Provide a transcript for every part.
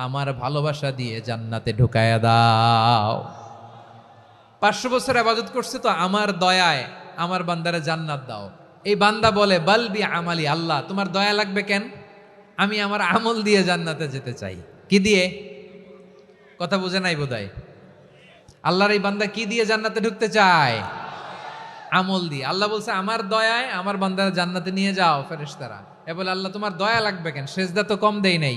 আমার ভালোবাসা দিয়ে জান্নাতে ঢুকায়া দাও। পাঁচশো বছর আবাদত করছে তো আমার দয়ায় আমার বান্দারে জান্নাত দাও। এই বান্দা বলে বালবি আমালি আল্লাহ, তোমার দয়া লাগবে কেন? আমি আমার আমল দিয়ে জান্নাতে যেতে চাই। কি দিয়ে? কথা বুঝে নাই বোধহয়। আল্লাহর এই বান্দা কি দিয়ে জান্নাতে ঢুকতে চায়? আমল দিয়ে। আল্লাহ বলছে, আমার দয়ায় আমার বান্দারা জান্নাতে নিয়ে যাও ফেরেশতারা। এ বলে, আল্লাহ, তোমার দয়া লাগবে কেন? সেজদা তো কম দেই নাই।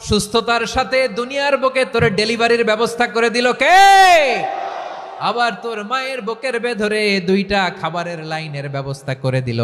সুস্থতার সাথে দুনিয়ার বুকে তোর ডেলিভারির ব্যবস্থা করে দিল কে? আবার তোর মায়ের বুকের ভেতরে দুইটা খাবারের লাইনের ব্যবস্থা করে দিল।